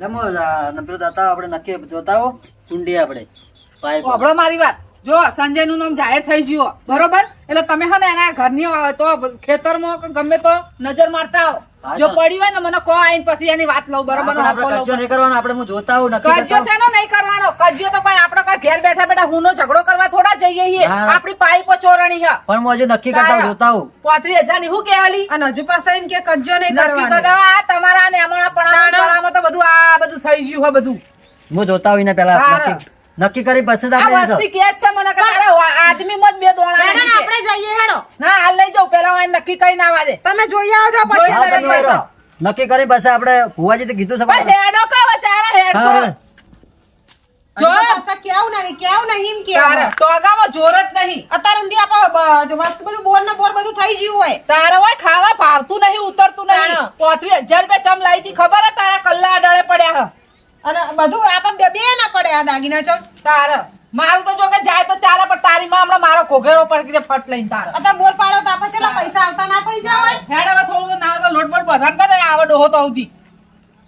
લમો number દાતા આપણે નક્કી જોતાવો કુંડી આપણે. પાઇપ મારી વાત. જો સંજયનું નામ જાહેર થઈ ગયું. બરોબર? એટલે તમે હે ને એના ઘરની તો ખેતરમાં ગમે તો નજર મારતા આવો. જો પડી હોય ને મને કહો આઈને પછી એની વાત લઉં. બરોબર? નહીં કરવાનો આપણે હું જોતા આવું નક્કી કજ્જો શેનો નહીં કરવાનો. કજ્જો તો કોઈ આપણો કોઈ ઘેર બેઠા બેઠા હું ઝઘડો કરવા થોડા જઈએ છીએ. આપણી પાઇપો ચોરાણી છે. પણ હું હજુ નક્કી કરતા જોતા આવું. પોત્રીસ હજારની હું કેવાલી અને હજુ પાસે એમ કે કજ્જો નહીં કરવાનો. થઈ ગયું હોય બધું હું જોતા હોય ને પેલા નક્કી કરી પછી આ આપણે વસ્તી કે જ છે મને કે તારા આદમી મત બે દોણા હેડો ને. આપણે જઈએ હેડો. ના હાલ લઈ જાવ પેલા વાંઈ નક્કી કઈ ના વાદે તમે જોઈ આવજો પછી. નક્કી કરી પછી આપણે ભુવાજી તો કીધું છે હેડો કહો વચારા હેડશો. હા. જો! પાછા કેવું નહીં કેવું નહીં એમ ટોગામાં જોર જ નહીં. અત્યારે વસ્તુ બધું બોર ને બોર બધું થઈ ગયું હોય. તારે હોય ખાવા ભાવતું નહીં ઉતરતું નહીં. તારે. પોત્રીસ હજાર રૂપિયા ચમ લાવી હતી ખબર હે તારા કલ્લા અડાળે પડ્યા હે. અને બધું આપણે બે બે ના પડે આ દાગીના ચમ તારે. મારું તો જો કે જાય તો ચાલે પણ તારી માં હમણાં મારો કોઘેરો પડી ફટ લઈને તારા. અત્યારે બોર પાડો તો આપણે ચેટલા પૈસા આવતા ના થઈ જાય હોય? હેડ હવે થોડું ના તો લોટ બોટ બધાને કરે આવે ડોહો આવતી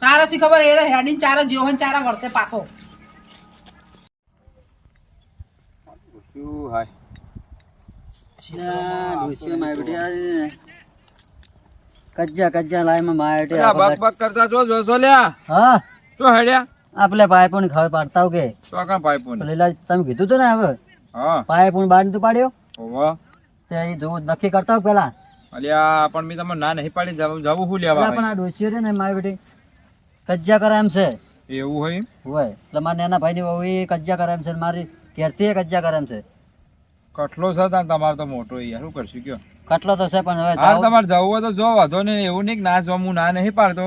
તારે શી ખબર એ હેડીન ચારા જીવન ચારે વર્ષે પાછો શું હાય ના, ડોશીઓ મારી બેટી આ ને. કજ્જા કજ્જા લાઈમાં બક બક કરતા છો લ્યા. હા? હેડ્યા. ખબર પાડતા કે. તો ને તમે કીધું તું ને હવે? હા. પાઇપ બહાર નતું પાડ્યો? તે નક્કી કરતા પેલા? અલ્યા પણ મેં તમને ના નહીં પાડી જવું હું લેવા પણ આ ડોસીઓ છે ને મારી બેટી કજ્જા કરે એમ છે. એવું હોય? હોય. એટલે મારા નાના ભાઈ ની વહુ એ કજ્જા કરે એમ છે મારી ઘેરથી એ કજ્જા કરે એમ છે. કટલો છે તમારે તમારો તો મોટો યાર શું કરશું કયો? કટલો તો છે પણ હવે તમારે જવું હોય તો જો વાંધો નહીં એવું નહીં ના હું ના નહીં પાડતો.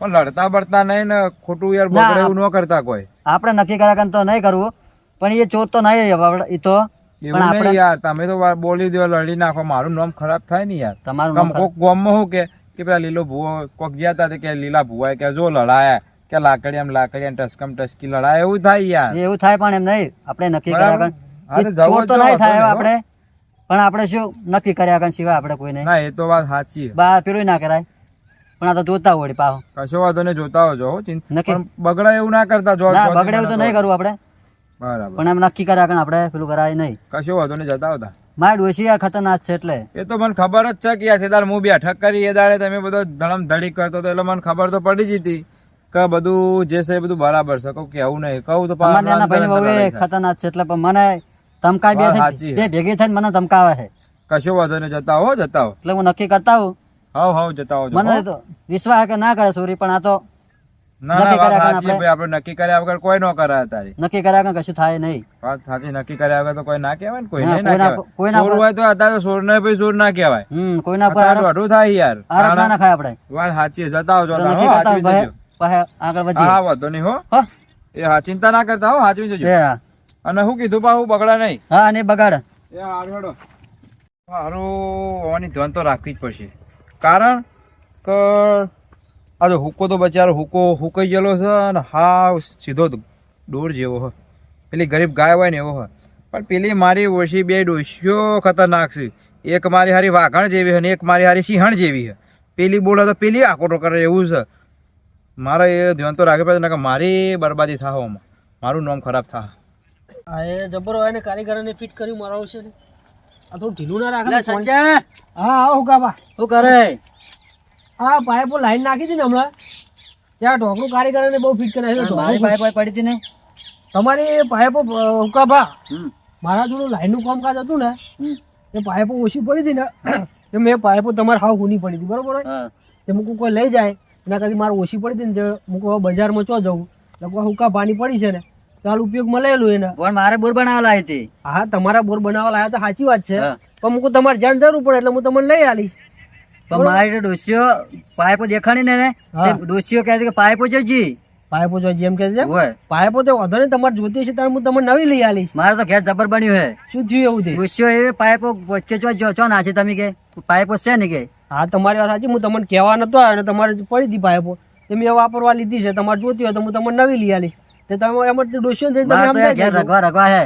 પણ લડતા બળતા નહીં ને ખોટું યાર બગડે એવું ન કરતા કોઈ. આપણે નક્કી કર્યા તો નહીં કરવું પણ એ ચોર તો નહીં એ તો. એવું નહીં યાર તમે તો બોલી દો લડી નાખો મારું નામ ખરાબ થાય ને યાર. તમારું કોક ગોમમાં શું કે કે પેલા લીલો ભૂવો કોક ગયા તા તે કે લીલા ભૂવા કે જો લડાયા કે લાકડી આમ લાકડી ટસકમ ટસકી લડાય એવું થાય યાર. એવું થાય પણ એમ નહીં આપણે નક્કી કર્યા જવું તો નહીં થાય આપણે. પણ આપણે શું નક્કી કર્યા કારણ સિવાય આપણે કોઈ નહીં ના એ તો વાત સાચી બહાર પેલું ના કરાય. પણ આ તો જોતા હોય પાહો. કશો વાંધો નહીં જોતા હોજો ચિંતા. પણ બગડે એવું ના કરતા જો ના બગડે એવું તો નહીં કરવું આપણે. બરાબર. પણ એમ નક્કી કર્યા કારણ આપણે પેલું કરાય નહીં. કશો વાંધો નહીં જતા હોતા. મારી ડોશી આ ખતરનાક છે એટલે. એ તો મને ખબર જ છે કે તે દાડે હું બેઠક કરી એ દાડે તમે બધો ધડમ ધડી કરતો તો એટલે મને ખબર તો પડી જ હતી કે બધું જે છે બધું બરાબર છે. કહું કેવું નહીં કહું તો. ખતરનાક છે એટલે પણ મને ધમકાય બે વાત ભેગી થઈને મને ધમકાવે છે. કશો વાંધો નહીં જતા હો જતા હો. એટલે હું નક્કી કરતા હોઉં. હાવ હાવ જતા હો મને તો વિશ્વાસ કે ના કરે સોરી પણ આ તો ના ના નક્કી વાત કર્યા સાચી આપણે. ભાઈ આપણે નક્કી કર્યા વગર કોઈ ન કરાય તારી નક્કી કર્યા કારણ કશું થાય નહીં. વાત સાચી નક્કી કર્યા વગર તો કોઈ ના કહેવાય ને કોઈ ના, ના કોઈના- કહેવાય. કોઈના સોર પર- હોય તો અત્યારે સોર ને ભાઈ સોર ના કહેવાય. હમ કોઈના પર આરોપ થાય યાર. આરોપ ના નખાય આપણે. વાત સાચી છે. જતા તો હો કરતા હોય, જજો. પછી આગળ હા વધીએ. હા વાંધો નહીં હો. હો? એ હા ચિંતા ના કરતા હો સાચવી જજો. એ હા. અને શું કીધું પાહુ બગડા નહીં. હા અને બગાડ. એ હારું હેડો. હારું હોવાની ધ્યાન તો રાખવી જ પડશે. કારણ કે આ જો હુકો તો બચારો હુકો હુકાઈ ગયેલો છે અને હાવ સીધો દોર જેવો હ પેલી ગરીબ ગાય હોય ને એવો હોય પણ પેલી મારી ઓછી બે ડોશીઓ ખતરનાક છે. એક મારી હારી વાઘણ જેવી છે અને એક મારી હારી સિંહણ જેવી છે. પેલી બોલે તો પેલી આકોટો કરે એવું છે. મારે એ ધ્યાન તો રાખે પડે ને કે મારી બરબાદી થાય આમાં. મારું નામ ખરાબ થાય આ એ જબર હોય ને કારીગરોને ફિટ કર્યું મારો છે ને. આ થોડું ઢીલું ના રાખે સંજય! હા હા કાબા શું કરે? હા પાઇપો લાઈન નાખી હતી ને હમણાં. ત્યાં ઢોકળું કારીગરોને બહુ ફિટ કરે છે મારી પાઇપ પડી હતી ને? તમારી પાઇપો હુકાભા. મારા થોડું લાઈનનું કામકાજ હતું ને એ પાઇપો ઓછી પડી હતી ને તો મેં પાઇપો તમારે હાવ ગુની પડી હતી બરોબર હા. તે મૂકું કોઈ લઈ જાય એના કરતી મારે ઓછી પડી હતી ને તે મૂકું બજારમાં ચો જવું. એટલે કોઈ હુકા પાણી પડી છે ને ચાલ ઉપયોગ મળેલું એને. પણ મારે બોર બનાવવા લાવી હતી. હા તમારા બોર બનાવવા લાયા તો સાચી વાત છે. પણ હું તમારે જાણ જરૂર પડે એટલે હું તમને લઈ આલી પણ મારી ડોસીઓ પાઇપો દેખાણી ને ને ડોશીઓ કહે છે કે પાઇપો જોજી. પાઇપો જો જેમ કે છે પાઇપો તો વધુ નહીં તમારે જોતી છે ત્યારે હું તમને નવી લઈ આલીશ. મારે તો ઘેર જબર બન્યું છે શું થયું એવું તે? ડોસીઓ એ પાઇપો વચ્ચે ચો જો ના છે તમે કે પાઇપો છે ને કે? હા તમારી વાત સાચી. હું તમને કહેવા નતો આવ્યો અને તમારે પડી હતી પાઇપો. તમે મેં વાપરવા લીધી છે તમારે જોતી હોય તો હું તમને નવી લઈ આલીશ. તે તમે એમાં ડોસ્યો જઈને તમે મારે ઘેર દેજો. રગવા રગવા હે.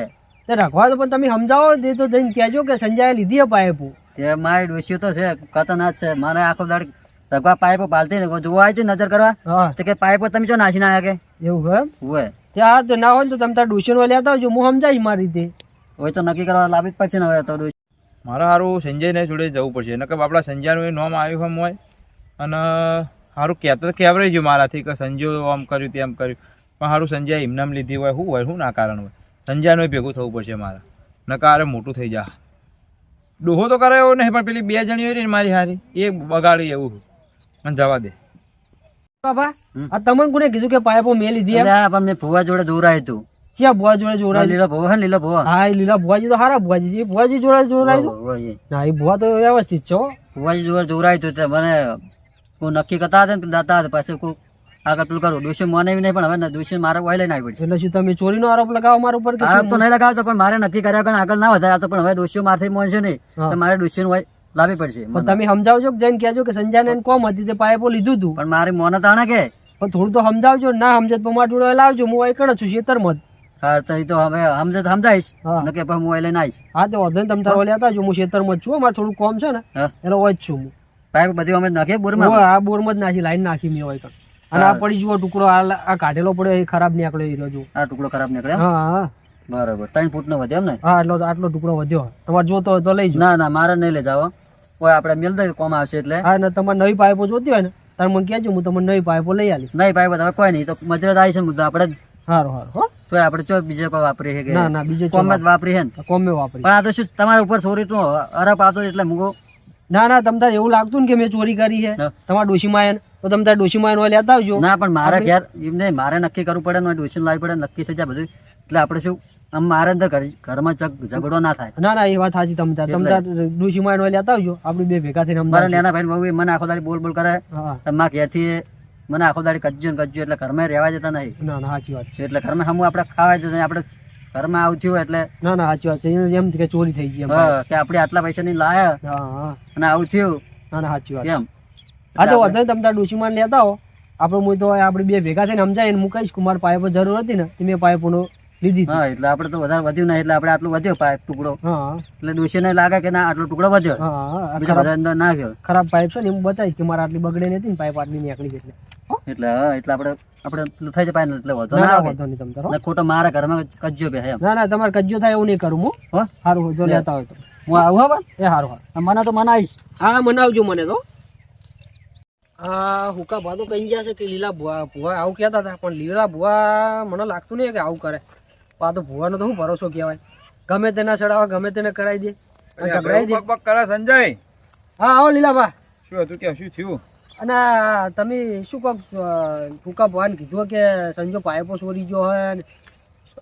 તે રાખવા તો પણ તમે સમજાવો તે તો જઈને કહેજો કે સંજયે લીધી હે પાઇપો. તે મારી ડોશીઓ તો છે ખતરનાક છે. મારે આખો દાડ રઘવા પાઇપો પાલતી ને જોવા આવી છે નજર કરવા? હા. તો કે પાઇપો તમે ચો નાસી ના કે? એવું હોય એમ હોય ત્યાં તો ના હોય ને તો તમે તાર ડોશીનો લેતા આવજો હું સમજાવીશ મારી રીતે. હોય તો નક્કી કરવા લાવી જ પડશે ને હવે તો ડોશી. મારે સારું સંજયને જોડે જવું પડશે. નકર આપણા સંજયનું એ નામ આવ્યું હમ હોય. અને સારું કહેતો તો કહેવરાઈ ગયું મારાથી કે સંજય આમ કર્યું તેમ કર્યું. પણ સારું સંજય ઇમનામ લીધી હોય શું હોય શું ના કારણ હોય. સંજયનું ભેગું થવું પડશે મારે. નકારે આરે મોટું થઈ જા. ડોહો તો કરે એવો નહીં પણ પેલી બે જણી હોય ને મારી હારી એ બગાડી એવું મને જવા દે. બાબા આ તમને કોને કીધું કે પાઇપો મેં લીધી પણ મેં ફુવા જોડે જોરાયું તું. ચિયા ભુવા જોડે જોડાય લીલા ભુવા હે લીલા લીલો હા એ લીલા ભુવાજી તો હારા ભુવાજી ભુવાજી જોડે જોડાય. ના એ ભુવા તો વ્યવસ્થિત છો ભુવાજી જોડે જોરાયું તો તે મને કોઈ નક્કી કરતા હતા ને દાતા હતા પાસે કોઈ આગળ પેલું કરું દોષી મને એવી નહીં પણ હવે દોષી મારે ઓય લઈને આવી પડશે. એટલે શું તમે ચોરીનો આરોપ લગાવો મારા ઉપર આરોપ તો નહીં લગાવતો પણ મારે નક્કી કર્યા કારણ આગળ ના વધારે તો પણ હવે દોષીઓ મારથી મોનશે નહીં. તો મારે દોષીનું હોય લાવી પડશે. પણ તમે સમજાવજો કે જઈને કહેજો કે સંજયને કોમ હતી તે પાઇપો લીધું તું. પણ મારી મોને તાણે કે. પણ થોડું તો સમજાવજો ના સમજે તો મારા જોડે લાવજો હું અહીં કણ છું શેતર મત હા તો એ તો હવે સમજે સમજાઈશ. નકે પછી હું લઈને આવીશ. હા તો વધુ તમે તારો લેતા જો હું ખેતરમાં મત છું મારે થોડું કોમ છે ને એટલે હોય જ છું હું. પાઇપ બધી અમે નાખીએ બોરમાં? હા આ બોરમાં જ નાખી લાઈન નાખી મેં હોય કણ. અને આ પડી જુઓ ટુકડો આ કાઢેલો પડ્યો એ ખરાબ નીકળ્યો એ રહ્યો આ ટુકડો ખરાબ નીકળ્યો? હા હા. બરાબર. ત્રણ ફૂટ નો વધ્યો એમ ને? હા આટલો આટલો ટુકડો વધ્યો. તમારે જોતો હોય તો લઈ ના ના મારે નહીં લઈ જાવ કોઈ આપણે મેલ દઈ કોમ આવશે એટલે? હા ને તમારે નવી પાઇપો જોતી હોય ને તારે મને કહેજો હું તમને નવી પાઇપો લઈ આવીશ નહીં પાઇપો હવે કોઈ નહીં તો મજરત આવી છે મુદ્દા આપણે સારું સારું હો. તો આપણે ચો બીજે કોઈ વાપરીએ છે કે? ના ના બીજે કોમ જ વાપરી છે ને? કોમે વાપરી પણ આ તો શું તમારા ઉપર સોરી તો અરબ આવતો એટલે મૂકો. ના ના તમ તારે એવું લાગતું ને કે મેં ચોરી કરી છે. તમારા ડોશીમાં તો તમે તાર ડોશીમાં એનો લેતા આવજો. ના પણ મારે ઘેર એમ નહીં મારે નક્કી કરવું પડે ને ટ્યુશન લાવી પડે નક્કી થઈ જાય બધું. એટલે આપણે શું આમ મારે અંદર ઘર- ઘરમાં ઝઘડો ના થાય. ના ના એ વાત સાચી તમે તાર. તમે તાર ડોશીમાં એનો લેતા આવજો. આપણે બે ભેગા થઈને મારા નાના ભાઈ બહુ મને આખો દાડી બોલ બોલ કરે. તમારા મારા ઘેરથી મને આખો દાડી કજ્જો ને કજ્જો એટલે ઘરમાં રહેવા જતા નહીં. ના ના સાચી વાત છે. એટલે ઘરમાં હમું આપણે ખાવા જતા નહીં. આપણે ઘરમાં આવું થયું એટલે ના ના સાચી વાત છે. એમ કે ચોરી થઈ ગઈ કે આપણે આટલા પૈસા ની લાયા. અને આવું થયું. ના ના સાચી વાત એમ હા તો વધારે તમે તાર ડોશીમાં લેતા હો. આપણે હું તો આપણે બે ભેગા થઈને સમજાવીને હું મુકાઈશ કુમાર પાઇપો જરૂર હતી ને તે મેં પાઇપોનો લીધી હા એટલે આપણે તો વધારે વધ્યું નહીં એટલે આપણે આટલું વધ્યો પાઇપ ટુકડો. એટલે ડોશીને લાગે કે ના આટલો ટુકડો વધ્યો. બીજો બધા અંદર ના ગયો. ખરાબ પાઇપ છે ને હું બતાવીશ કે મારા આટલી બગડે નથી ને પાઇપ આટલી નીકળી એટલે? એટલે એટલે આપણે આપણે પેલું થઈ જાય પાણી એટલે વધો ના વાંધો નહીં તમે તારો ખોટો મારા ઘરમાં કજ્જો બે એમ. ના ના તમારે કજ્જો થાય એવું નહીં કરું હું. હો? સારું જો લેતા હોય તો. હું આવું હા એ સારું હા મને તો મનાવીશ. હા મનાવજો મને તો. આ હુકા ભા તો કહી જશે કે લીલા ભુવા? ભુવા આવું કહેતા હતા પણ લીલા ભુવા મને લાગતું નહીં કે આવું કરે. આ તો ભુવાનો તો શું ભરોસો કહેવાય? ગમે તેના ચડાવે ગમે તેને કરાવી દે. કરે સંજય? હા આવો લીલા ભા શું હતું કે શું થયું? અને તમે શું કહો ફૂકા ભવાને કીધું કે સંજો પાઇપો ચોરી ગયો ને.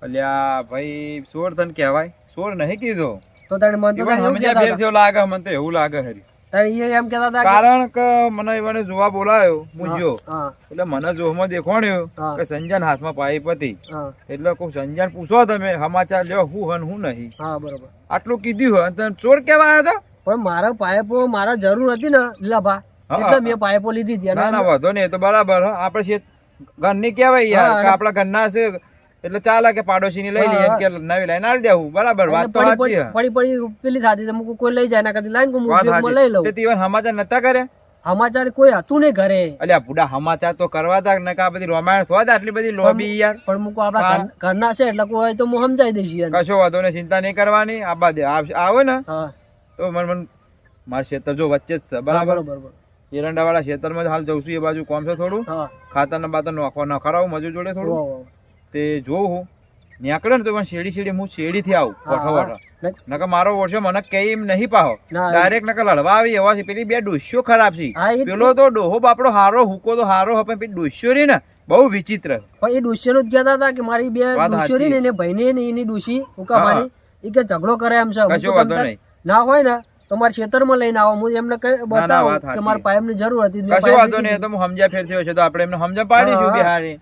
અલ્યા ભાઈ સોર તને કહેવાય? સોર નહીં કીધો. તો તને મન તો સમજ્યા ફેર થયો લાગે મને તો એવું લાગે હરી. તને એમ કહેતા હતા કારણ કે મને એવાને જોવા બોલાયો હું એટલે મને જોવામાં દેખોણ્યો હા. કે સંજન હાથમાં પાઇપ હતી. એટલે કોઈ સંજન પૂછો તમે સમાચાર લ્યો હું હન હું નહીં. હા બરોબર. આટલું કીધું હોય તને ચોર કેવા આવ્યા હતા? પણ મારા પાઇપો મારા જરૂર હતી ને લીલાભા હા. એટલે મેં પાઇપો લીધી હતી ના ના વાંધો નહીં તો બરાબર આપડે આપણે છે ઘરની કહેવાય હા, યાર કે આપણા ઘરના છે એટલે ચાલે કે પાડોશી ની લઈ લઈએ કે નવી લાઈન આલી દેવું બરાબર વાત તો સાચી પડી. પડી પેલી સાથી તો મુકું કોઈ લઈ જાય ના કદી લાઈન હું લઈ લઉં. તે તીવન સમાચાર નતા કરે? સમાચાર કોઈ હતું નહીં ઘરે. અલ્યા બુડા સમાચાર તો કરવા તા ને કે આ બધી રોમાયણ થવા તા આટલી બધી લોબી યાર. પણ મુકું આપડા ઘર- ઘરના છે એટલે કોઈ તો હું સમજાઈ દઈશ યાર. કશો વાંધો ને ચિંતા નહીં કરવાની. આ બાદ આવે ને. તો મન મન મારા ખેતર જો વચ્ચે જ છે બરાબર બરોબર. બરોબર. એરંડા વાળા ખેતરમાં હાલ જઉં છું એ બાજુ કોમ છે થોડું. ખાતર ને બાતર નોખવા નખરાવું મજૂર જોડે થોડું. તે જોઉં હું. નીકળે ને તો પણ શેડી શેડી હું શેડી થી આવું વઠો વઠો ને- નકર મારો વર્ષો મને કઈ એમ નહીં પાહો. ડાયરેક્ટ નકર લડવા આવી એવા છે. પેલી બે ડોસ્યો ખરાબ છે. હા, પેલો તો ડોહો બાપડો હારો હુકો તો હારો હપે પેલી ડોસ્યો રહી ને બહુ વિચિત્ર પણ એ ડોશીનું જ કહેતા હતા કે મારી બે ડોસ્યો રહી ને એને ભાઈ ને એની ડોસી હુકા મારી એ કે ઝઘડો કરે એમ છે. હું. ના હોય ને તો મારા ખેતરમાં લઈને આવો. હું એમને બતાવું કે મારા પાયમની જરૂર હતી. કશો વાંધો નહીં તો હું સમજ્યા ફેર થયો છે તો આપણે એમને સમજણ પાડીશું કે હારી.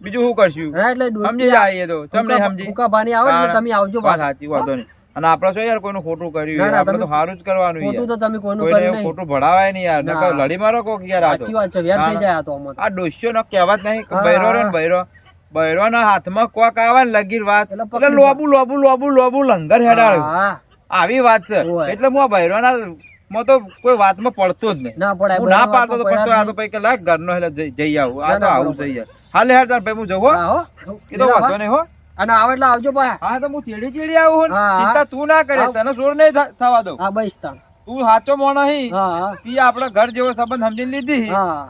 બીજું શું કરશું? હા, એટલે સમજી જાય તો. તમને સમજી? ઉકા ભાની આવે ને તમે આવજો વાત. સાચી વાંધો નહીં. અને આપણે શું યાર કોઈનું ખોટું કર્યું યાર? આપણે તો સારું જ કરવાનું ખોટું તો તમે કોઈનું કર્યું નહીં. ખોટું ભડાવાય નહીં યાર. નકર લડી મારો કોક યાર આ. સાચી વાત છે વ્યર્થ થઈ જાય આ તો આ ડોસ્યો નો કહેવત નહીં. બૈરો રે. બૈરો બૈરો. ના હાથમાં કોક આવે ને લગીર વાત. એટલે લોબુ લોબુ લોબુ લોબુ લંગર હેડાળ્યું. હા. આવી વાત છે. એટલે હું આ બૈરો માં મો તો કોઈ વાતમાં પડતો જ નહીં. ના પડાય, ના પાડતો તો પડતો આ તો પછી કે લાગ ઘરનો હેલે જઈ આવું. આ તો આવું. છે યાર હાલે હેડ તાર ભાઈ હું જવું હો. એ તો વાંધો નહીં હો. અને આવે એટલે આવજો ભાઈ હા તો હું ચીડી ચીડી આવું હું. ચિંતા તું ના કરે તને સોર નહીં થવા દઉં. હા બસ તાણ. તું સાચો મો નહીં તી હા. ઘર જેવો સંબંધ સમજીને લીધી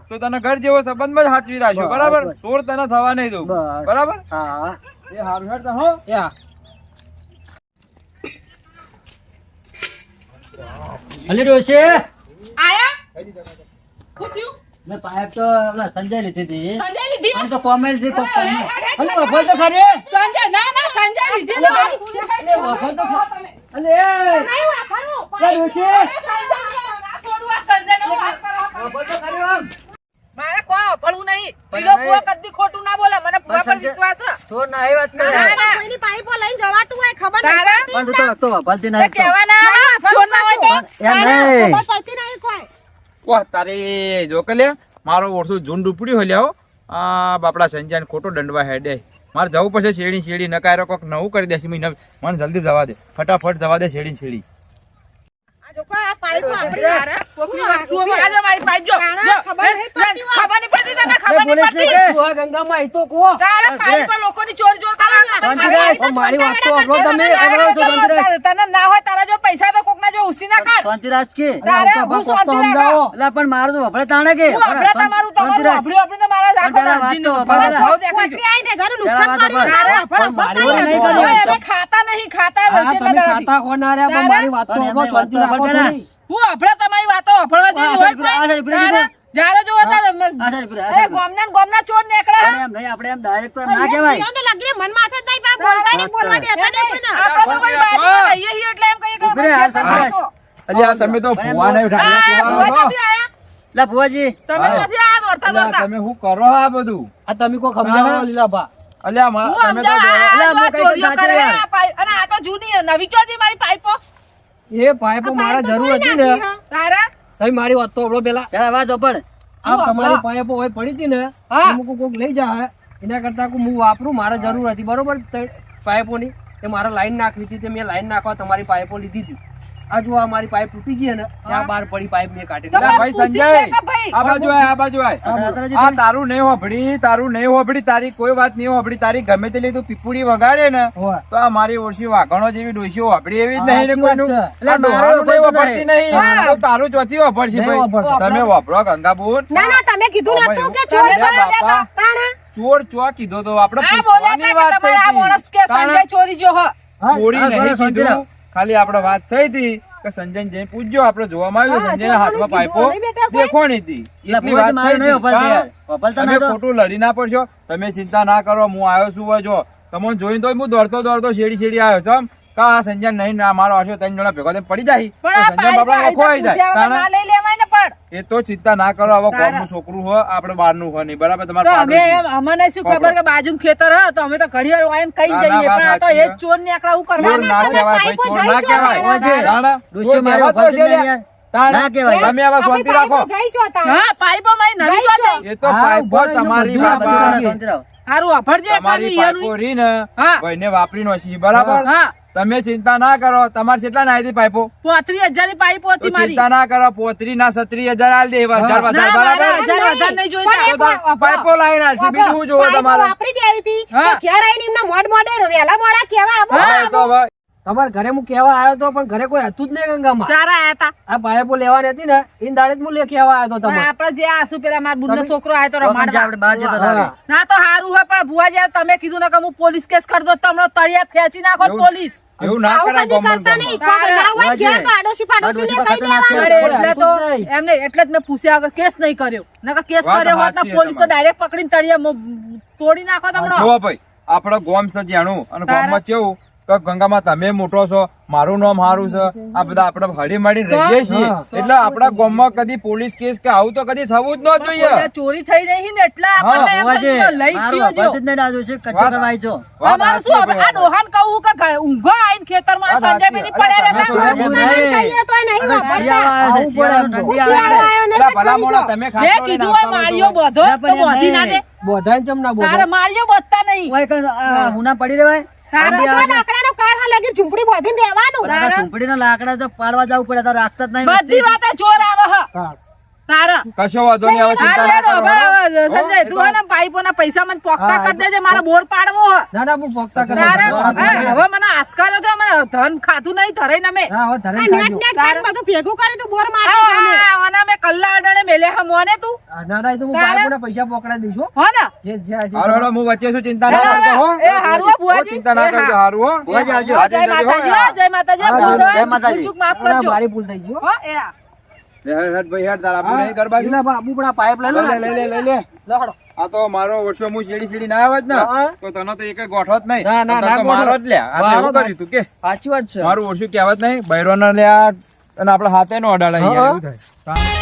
તો તને ઘર જેવો સંબંધમાં જ સાચવી રાખ્યો. બરાબર? ચોર સોર તને થવા નહીં દઉં. બરાબર? હા એ હારું હેડ તો હો એ હા અલી ડોશે. આયા? શું થયું મેં પાઇપ તો ઓલા સંજય લીધી હતી. સંજય લીધી? આમ તો કોમેલથી કોક અરે, કોમેલ. અરે, અરે, અલી વફો તો ખરી. સંજય ના ના સંજય લીધી તો અલી એ એ. ડોશી. વફો તો ખરી મારે કોઈ અફળવું નહીં. પેલો ભૂવા કદી ખોટું ના બોલે. મને ભૂવા પર વિશ્વાસ છે. ચોર ના એ વાત કરે. કોઈની પાઇપો લઈને જવાતું હોય ખબર નહીં. પણ તું તો તો વફાલતી તે નહીં એમ નહીં. ખબર પડતી નહીં કોઈ. વાહ તારી જો કે લે મારો ઓળસો જૂન ઉપડ્યું હોય લ્યાઓ આ બાપડા સંજયને ખોટો દંડવા હેડે. મારે જવું પડશે શેડી શેડી નકારો કોક નવું કરી દેશે. મને મને જલ્દી જવા દે. ફટાફટ જવા દે શેડી શેડી મારી. વાત તો તમે. તને ના હોય તારા જો પૈસા તો કોકના જો કાઢ શાંતિરાજ કે. તારે હું કોક તો શાંતિ સમજાવો. રાખો. એટલે પણ મારું તો વફળે તાણે કે. હું તમારું તમારું શાંતિરાજ. આપણે તો મારા પણ પેલા વાત ભાવ દેખાઈ નુકસાન. તારે નહીં. ખાતા નહીં ખાતા તમે ખાતા પણ મારી તો શાંતિ રાખો હું તમારી જેવી હોય. ગોમના ગોમના ચોર નીકળે એમ નહીં આપણે એમ ડાયરેક્ટ તો એમ ના કહેવાય. લાગી મન માથે જ બા, બોલતા નહીં, બોલવા દેતા નહીં આપણે તો કોઈ બાજુમાં રહીએ એટલે એમ કહીએ હાલ, સંતોષ. અલ્યા તમે તો આ ભુવા આયા? લા ભુવાજી. તમે ક્યાંથી આયા? દોડતા અલ્યા દોડતા? તમે શું કરો આ બધું? આ તમે કોઈ સમજાવો લીલાભા. અલ્યા મા- તમે તો સમજાવું, આ- આ અલા, તો હું આ કઈ ચોરીઓ કરે આ પાઇપ. અને આ તો જૂની નવી. ચોરી મારી પાઇપો. એ પાઇપો મારા જરૂર હતી ને. તારા? તમે મારી વાત તો સાંભળો પેલા. તારા વાત ઓપડ આ તમારી. પાઇપો હોય પડી હતી ને અમુક કોક લઈ જાય એના કરતા હું વાપરું મારે જરૂર હતી. બરોબર? પાઇપોની. તે મારે લાઈન નાખવી હતી તે મેં લાઈન નાખવા તમારી પાઇપો લીધી હતી. આ જો આ મારી પાઇપ તૂટી ગઈ ને ત્યાં બાર પડી પાઇપ મેં કાઢી ભાઈ સંજય. આ બાજુ આય આ બાજુ આય. આ તારું નહીં હોભડી તારું નહીં હોભડી તારી કોઈ વાત નહીં હોભળી તારી ગમે તે તું પીપુડી વગાડે ને તો આ મારી ઓળશી વાઘણો જેવી ડોસી હોભડી એવી જ નહીં ને કોઈનું. એટલે ડોહાનું નહીં વાપરતી નહીં. તો તારું ચોથી વાપરશે ભાઈ. તમે વાપરો ગંગાબુન. ના ના તમે કીધું નતું કે ચોર છે. બાપા. તાણે. ચોર કીધો તો આપણે પૂછવાની વાત થઈ હતી. કે સંજય ચોરી જો હ. ચોરી નહીં કીધું. ખાલી આપણે વાત થઈ હતી કે સંજય જઈને પૂછજો આપણે જોવામાં આવ્યું સંજય સંજયના હાથમાં પાઇપો? દેખોણી હતી. એટલી વાત થઈ તમે ખોટું લડી ના પડશો. તમે ચિંતા ના કરો હું આવ્યો છું હોય જો. તમને જોઈને તો હું દોડતો દોડતો શેડી શેડી આવ્યો છું કા સંજય નહીં ના મારો આશો ત્રણ જણા ભેગા પડી જાય. સંજય બાપડા ખોવાઈ જાય. લઈ લેવાય પણ એ તો ચિંતા ના કરો હવે કોમનું છોકરું હોય આપણે બહારનું હોય નહીં બરાબર તમારે અમે અમને શું ખબર કે બાજુ ખેતર હોય તો અમે તો ઘણી વાર વાયન કઈ જઈએ પણ આ તો એ ચોર ને આકડા હું ચોર ના કહેવાય ભાઈ ચોર ના કહેવાય? ડૂસો મારી છે નહીં લ્યા. યાર. તાણે? ના કહેવાય. તમે આવા શાંતિ રાખો પાઇપો જઈ જો તાણે. હા પાઇપો મારી નવી જઈ એ તો પાઇપો તમારી બાપા પાઇપો. ભાઈને વાપરી નો છે બરાબર હા તમે ચિંતા ના કરો તમારે કેટલા ના હતી પાઇપો? પોત્રી હજારની પાઇપો હતી મારી. ચિંતા ના કરો પોત્રી ના સત્રી હજાર આલ દે હજાર વધારે બરાબર? હજાર વધારે નહીં જોઈતા. પાઇપો લાઈન આલશે બીજું જોવો તમારે? વાપરી દેવી હતી. ઘેર આવીને એમના મોડ મોડે વેલા મોડા કેવા આવો તો તમારા ઘરે હું કહેવા આવ્યો હતો પણ ઘરે કોઈ હતું જ નહીં ગંગામાં. ચાર આયા હતા આ પાઇપો લેવાની હતી ને એ દાડે જ હું લે કહેવા આવ્યો હતો તમે આપણે જે આસુ પેલા મારા બુનનો છોકરો આવ્યો તો આપણે રમાડવા. આપણે બહાર જતા ના તો હારું હોય પણ ભુવા જાય તમે કીધું ને કે હું પોલીસ કેસ કરી દો તમને તળિયા ખેંચી નાખો પોલીસ. એવું ના કરાય કરતા નહીં. ગમન. કોઈ ના હોય ઘેર તો આડોશી પાડોશીને કહી દેવાનું. એટલે તો હતું જ નહીં. એમને એટલે જ મેં પૂછ્યા વગર કેસ નહીં કર્યો. નકર કેસ કર્યો હોત ને પોલીસ તો. ડાયરેક્ટ પકડીને તળિયા તોડી નાખો તમને. જુઓ ભાઈ આપડે ગોમ છે જાણું અને ગોમમાં કેવું કે ગંગામાં તમે મોટો છો મારું નામ સારું છે. આ બધા આપણે હળી મળી રહીએ છીએ. એટલે આપણા ગામમાં કદી પોલીસ કેસ કે આવું તો કદી થવું જ ન જોઈએ. ચોરી થઈ નહીં ને એટલે કે લઈ ગયો જો. છે કચ્ચો કરવાઈ જો અમારું શું હવે આ ભાઈ. કહું કે ઊંઘો આઈને ખેતરમાં વાત સાચી. સંજયભાઈની અરે પડ્યા તો છોકરી તોય નહીં વાપરતા. પડે. તમે કીધું હોય માળીઓ બધો તો બોધી ના દે. બોધાય ચમ ના બોધાય તારે માળીઓ બધતા નહીં. હુના પડી રહેવાય. તારે આંબી તો આવે છે. લાકડાનો કાર હા લાગી ઝૂંપડી બાંધીને રહેવાનું પણ આ લાકડા તો પાડવા જવું પડે તો રાખતા જ નહીં બધી વાતે જોર આવે હા. તારા. કશો વાંધો નહીં હવે ચિંતા ના લેડો, કરો બરાબર. સંજય તું હે ને પાઇપોના પૈસા મને પોખતા કરી દેજે મારે બોર પાડવો ના ના હું પોગતા કરી તારે હવે મને આસ્કારો છે મને ધન ખાતું નહીં ધરાઈ ને મેં. આ નેટ નેટ કરીને બધું ભેગું કરી તું બોર મારી તમે. આ, આના કલ્લા અડાણે મેલે હ મોને તું. ના ના એ તો હું પૈસા પકડાઈ દઈશ હો. હો ને. જે છે આ છે. હું વચ્ચે છું ચિંતા ના કરતો હો. એ, હારું હો, હો, ચિંતા ના એ, હારું હો. ભુવાજી આવજો. જય માતાજી જય માતાજી જય માતાજી. ચૂક માફ કરજો. મારી ભૂલ થઈ ગઈ હો. હો, એ આ. તો મારો વર્ષો હું શેડી શેડી ના આવે જ ને તો તને તો એક ગોઠો જ નહીં. મારો જ લે. આ તો એવું કર્યું તું કે? સાચી વાત છે. મારું ઓછું કહેવત નહીં. બૈરો ના લે અને આપડે હાથે નો અડાડે એવું થાય.